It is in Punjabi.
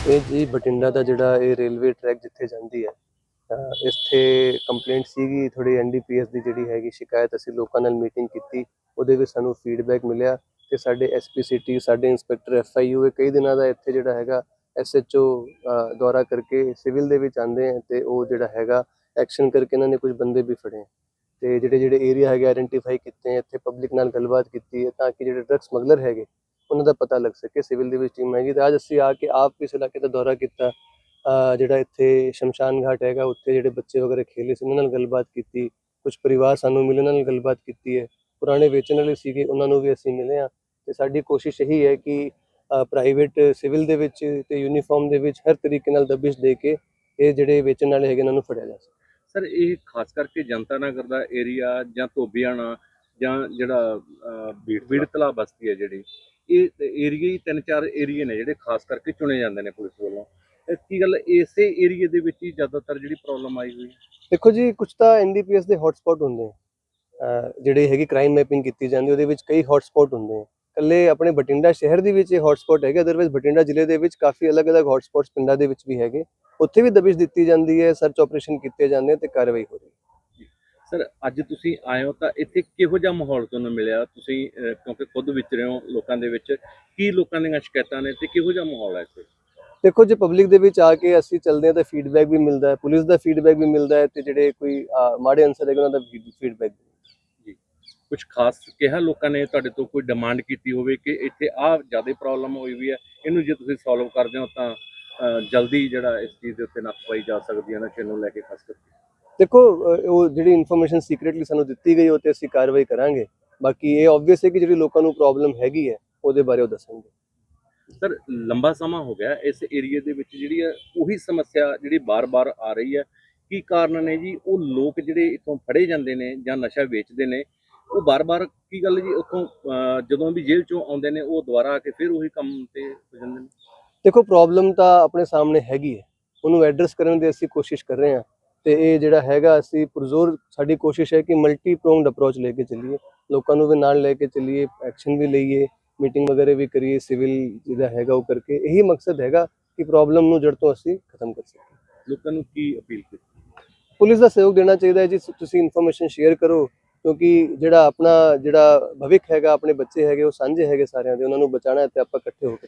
ਇਹ ਜੀ ਬਠਿੰਡਾ ਦਾ ਜਿਹੜਾ ਇਹ ਰੇਲਵੇ ਟਰੈਕ ਜਿੱਥੇ ਜਾਂਦੀ ਹੈ ਇੱਥੇ ਕੰਪਲੇਂਟ ਸੀਗੀ ਥੋੜੀ ਐਨਡੀਪੀਐਸ ਦੀ ਜਿਹੜੀ ਹੈਗੀ ਸ਼ਿਕਾਇਤ ਅਸੀਂ ਲੋਕਾਂ ਨਾਲ ਮੀਟਿੰਗ ਕੀਤੀ, ਉਹਦੇ ਵਿੱਚ ਸਾਨੂੰ ਫੀਡਬੈਕ ਮਿਲਿਆ ਤੇ ਸਾਡੇ ਐਸਪੀ ਸਿਟੀ ਸਾਡੇ ਇੰਸਪੈਕਟਰ ਐਫਆਈਯੂ ਇਹ ਕਈ ਦਿਨਾਂ ਦਾ ਇੱਥੇ ਜਿਹੜਾ ਹੈਗਾ ਐਸਐਚਓ ਦੌਰਾ ਕਰਕੇ ਸਿਵਲ ਦੇ ਵਿੱਚ ਆਂਦੇ ਆ ਤੇ ਉਹ ਜਿਹੜਾ ਹੈਗਾ ਐਕਸ਼ਨ ਕਰਕੇ ਇਹਨਾਂ ਨੇ ਕੁਝ ਬੰਦੇ ਵੀ ਫੜੇ ਤੇ ਜਿਹੜੇ ਜਿਹੜੇ ਏਰੀਆ ਹੈਗੇ ਆਇਡੈਂਟੀਫਾਈ ਕੀਤੇ ਇੱਥੇ ਪਬਲਿਕ ਨਾਲ ਗੱਲਬਾਤ ਕੀਤੀ ਹੈ ਤਾਂ ਕਿ ਜਿਹੜੇ ਡਰਗ ਸਮਗਲਰ ਹੈਗੇ ਉਹਨਾਂ ਦਾ ਪਤਾ ਲੱਗ ਸਕੇ, ਸਿਵਲ ਦੇ ਵਿੱਚ ਟੀਮ ਹੈਗੀ ਤੇ ਅੱਜ ਅਸੀਂ ਆ ਕੇ ਆਪ ਇਸ ਇਲਾਕੇ ਦਾ ਦੌਰਾ ਕੀਤਾ। ਜਿਹੜਾ ਇੱਥੇ ਸ਼ਮਸ਼ਾਨ ਘਾਟ ਹੈਗਾ, ਉੱਥੇ ਜਿਹੜੇ ਬੱਚੇ ਵਗੈਰੇ ਖੇਲੇ ਸੀ, ਉਹਨਾਂ ਨਾਲ ਗੱਲਬਾਤ ਕੀਤੀ। ਕੁਝ ਪਰਿਵਾਰ ਸਾਨੂੰ ਮਿਲੇ, ਉਹਨਾਂ ਨਾਲ ਗੱਲਬਾਤ ਕੀਤੀ ਹੈ। ਪੁਰਾਣੇ ਵੇਚਣ ਵਾਲੇ ਸੀਗੇ, ਉਹਨਾਂ ਨੂੰ ਵੀ ਅਸੀਂ ਮਿਲੇ ਆ ਤੇ ਸਾਡੀ ਕੋਸ਼ਿਸ਼ ਇਹੀ ਹੈ ਕਿ ਪ੍ਰਾਈਵੇਟ ਸਿਵਲ ਦੇ ਵਿੱਚ ਤੇ ਯੂਨੀਫਾਰਮ ਦੇ ਵਿੱਚ ਹਰ ਤਰੀਕੇ ਨਾਲ ਦਬਿਸ਼ ਦੇ ਕੇ ਇਹ ਜਿਹੜੇ ਵੇਚਣ ਵਾਲੇ ਹੈਗੇ ਇਹਨਾਂ ਨੂੰ ਫੜਿਆ ਜਾ ਸਕੇ। ਸਰ, ਇਹ ਖਾਸ ਕਰਕੇ ਜਨਤਾ ਨਗਰ ਦਾ ਏਰੀਆ ਜਾਂ ਧੋਬੀਆਣਾ ਜਾਂ ਜਿਹੜਾ ਬੀੜ ਤਲਾ ਬਸਤੀ ਹੈ ਜਿਹੜੀ, ਇਹ ਏਰੀਆ ਹੀ ਤਿੰਨ ਚਾਰ ਏਰੀਏ ਨੇ ਜਿਹੜੇ ਖਾਸ ਕਰਕੇ ਚੁਣੇ ਜਾਂਦੇ ਨੇ ਪੁਲਿਸ ਵੱਲੋਂ। ਕੀ ਗੱਲ, ਇਸੇ ਏਰੀਏ ਦੇ ਵਿੱਚ ਹੀ ਜ਼ਿਆਦਾਤਰ ਜਿਹੜੀ ਪ੍ਰੋਬਲਮ ਆਈ ਹੋਈ ਦੇਖੋ ਜੀ ਕੁਝ ਤਾਂ ਐਨਡੀਪੀਐਸ ਦੇ ਹੌਟਸਪੌਟ ਹੁੰਦੇ ਆ। ਜਿਹੜੇ ਹੈਗੀ ਕ੍ਰਾਈਮ ਮੈਪਿੰਗ ਕੀਤੀ ਜਾਂਦੀ, ਉਹਦੇ ਵਿੱਚ ਕਈ ਹੌਟਸਪੌਟ ਹੁੰਦੇ ਆ। ਕੱਲੇ ਆਪਣੇ ਬਠਿੰਡਾ ਸ਼ਹਿਰ ਦੇ ਵਿੱਚ ਇਹ ਹੌਟਸਪੌਟ ਹੈਗੇ ਅਦਰਵਾਈਜ਼ ਬਠਿੰਡਾ ਜ਼ਿਲ੍ਹੇ ਦੇ ਵਿੱਚ ਕਾਫੀ ਅਲੱਗ-ਅਲੱਗ ਹੌਟਸਪੌਟਸ ਪਿੰਡਾਂ ਦੇ ਵਿੱਚ ਵੀ ਹੈਗੇ। ਉੱਥੇ ਵੀ ਦਬਿਸ਼ ਦਿੱਤੀ ਜਾਂਦੀ ਹੈ ਸਰਚ ਆਪਰੇਸ਼ਨ ਕੀਤੇ ਜਾਂਦੇ ਤੇ ਕਾਰਵਾਈ ਹੋ ਰਹੀ ਹੈ। ਸਰ ਅੱਜ ਤੁਸੀਂ ਆਏ ਹੋ ਤਾਂ ਇੱਥੇ ਕਿਹੋ ਜਿਹਾ ਮਾਹੌਲ ਤੁਹਾਨੂੰ ਮਿਲਿਆ? ਤੁਸੀਂ ਅਹ, ਕਿਉਂਕਿ ਖੁਦ ਵਿਚਰੇ ਹੋ ਲੋਕਾਂ ਦੇ ਵਿੱਚ ਕੀ ਲੋਕਾਂ ਦੀਆਂ ਸ਼ਿਕਾਇਤਾਂ ਨੇ ਤੇ ਕਿਹੋ ਜਿਹਾ ਮਾਹੌਲ ਹੈ ਇੱਥੇ? ਦੇਖੋ ਜੇ ਪਬਲਿਕ ਦੇ ਵਿੱਚ ਆ ਕੇ ਅਸੀਂ ਚੱਲਦੇ ਹਾਂ ਤਾਂ ਫੀਡਬੈਕ ਵੀ ਮਿਲਦਾ ਹੈ ਪੁਲਿਸ ਦਾ ਫੀਡਬੈਕ ਵੀ ਮਿਲਦਾ ਹੈ ਤੇ ਜਿਹੜੇ ਕੋਈ ਅਹ, ਮਾੜੇ ਅਨਸਰ ਹੈਗੇ ਉਹਨਾਂ ਦਾ ਫੀਡਬੈਕ ਕੁਝ ਖਾਸ ਕਿਹਾ ਲੋਕਾਂ ਨੇ ਤੁਹਾਡੇ ਤੋਂ ਕੋਈ ਡਿਮਾਂਡ ਕੀਤੀ ਹੋਵੇ ਕਿ ਇੱਥੇ ਆਹ ਜ਼ਿਆਦਾ ਪ੍ਰੋਬਲਮ ਹੋਈ ਵੀ ਹੈ ਇਹਨੂੰ ਜੇ ਤੁਸੀਂ ਸੋਲਵ ਕਰਦੇ ਹੋ ਤਾਂ ਅਹ, ਜਲਦੀ ਜਿਹੜਾ ਇਸ ਚੀਜ਼ ਦੇ ਉੱਤੇ ਨੱਥ ਪਾਈ ਜਾ ਸਕਦੀ ਹੈ ਨਸ਼ੇ ਨੂੰ ਲੈ ਕੇ ਖਾਸ ਕਰਕੇ। ਦੇਖੋ ਉਹ ਜਿਹੜੀ ਇਨਫੋਰਮੇਸ਼ਨ ਸੀਕ੍ਰੀਟਲੀ ਸਾਨੂੰ ਦਿੱਤੀ ਗਈ ਉਹ ਤੇ ਅਸੀਂ ਕਾਰਵਾਈ ਕਰਾਂਗੇ। ਬਾਕੀ ਇਹ ਆਬਵੀਅਸ ਹੈ ਕਿ ਜਿਹੜੀ ਲੋਕਾਂ ਨੂੰ ਪ੍ਰੋਬਲਮ ਹੈਗੀ ਹੈ ਉਹਦੇ ਬਾਰੇ ਉਹ ਦੱਸਣਗੇ। ਸਰ ਲੰਬਾ ਸਮਾਂ ਹੋ ਗਿਆ ਇਸ ਏਰੀਆ ਦੇ ਵਿੱਚ ਜਿਹੜੀ ਹੈ ਉਹੀ ਸਮੱਸਿਆ ਜਿਹੜੀ ਬਾਰ-ਬਾਰ ਆ ਰਹੀ ਹੈ। ਕੀ ਕਾਰਨ ਨੇ ਜੀ? ਉਹ ਲੋਕ ਜਿਹੜੇ ਇਥੋਂ ਫੜੇ ਜਾਂਦੇ ਨੇ ਜਾਂ ਨਸ਼ਾ ਵੇਚਦੇ ਨੇ ਉਹ ਬਾਰ-ਬਾਰ ਕੀ ਗੱਲ ਜੀ? ਉੱਥੋਂ ਜਦੋਂ ਵੀ ਜੇਲ੍ਹ ਚੋਂ ਆਉਂਦੇ ਨੇ ਉਹ ਦੁਬਾਰਾ ਆ ਕੇ ਫਿਰ ਉਹੀ ਕੰਮ ਤੇ ਹੋ ਜਾਂਦੇ ਨੇ? ਦੇਖੋ ਪ੍ਰੋਬਲਮ ਤਾਂ ਆਪਣੇ ਸਾਹਮਣੇ ਹੈਗੀ ਹੈ। ਉਹਨੂੰ ਐਡਰੈਸ ਕਰਨ ਦੀ ਅਸੀਂ ਕੋਸ਼ਿਸ਼ ਕਰ ਰਹੇ ਹਾਂ। ਤੇ ਇਹ ਜਿਹੜਾ ਹੈਗਾ ਅਸੀਂ ਪੁਰਜ਼ੋਰ ਸਾਡੀ ਕੋਸ਼ਿਸ਼ ਹੈ ਕਿ ਮਲਟੀ ਪ੍ਰੋਂਗਡ ਅਪਰੋਚ ਲੈ ਕੇ ਚੱਲੀਏ। ਲੋਕਾਂ ਨੂੰ ਵੀ ਨਾਲ ਲੈ ਕੇ ਚੱਲੀਏ ਐਕਸ਼ਨ ਵੀ ਲਈਏ ਮੀਟਿੰਗ ਵਗੈरह ਵੀ ਕਰੀਏ ਸਿਵਲ ਜਿਹੜਾ ਹੈਗਾ ਉਹ ਕਰਕੇ। ਇਹੀ ਮਕਸਦ ਹੈਗਾ ਕਿ ਪ੍ਰੋਬਲਮ ਨੂੰ ਜੜ ਤੋਂ ਅਸੀਂ ਖਤਮ ਕਰ ਸਕੀਏ। ਲੋਕਾਂ ਨੂੰ ਕੀ ਅਪੀਲ ਕੀਤੀ? ਪੁਲਿਸ ਦਾ ਸਹਿਯੋਗ ਦੇਣਾ ਚਾਹੀਦਾ ਹੈ ਜੀ। ਤੁਸੀਂ ਇਨਫੋਰਮੇਸ਼ਨ ਸ਼ੇਅਰ ਕਰੋ ਕਿਉਂਕਿ ਜਿਹੜਾ ਆਪਣਾ ਜਿਹੜਾ ਭਵਿੱਖ ਹੈਗਾ ਆਪਣੇ ਬੱਚੇ ਹੈਗੇ ਉਹ ਸਾਂਝੇ ਹੈਗੇ ਸਾਰਿਆਂ ਦੇ ਉਹਨਾਂ ਨੂੰ ਬਚਾਉਣਾ ਹੈ ਤੇ ਆਪਾਂ ਇਕੱਠੇ ਹੋ ਕੇ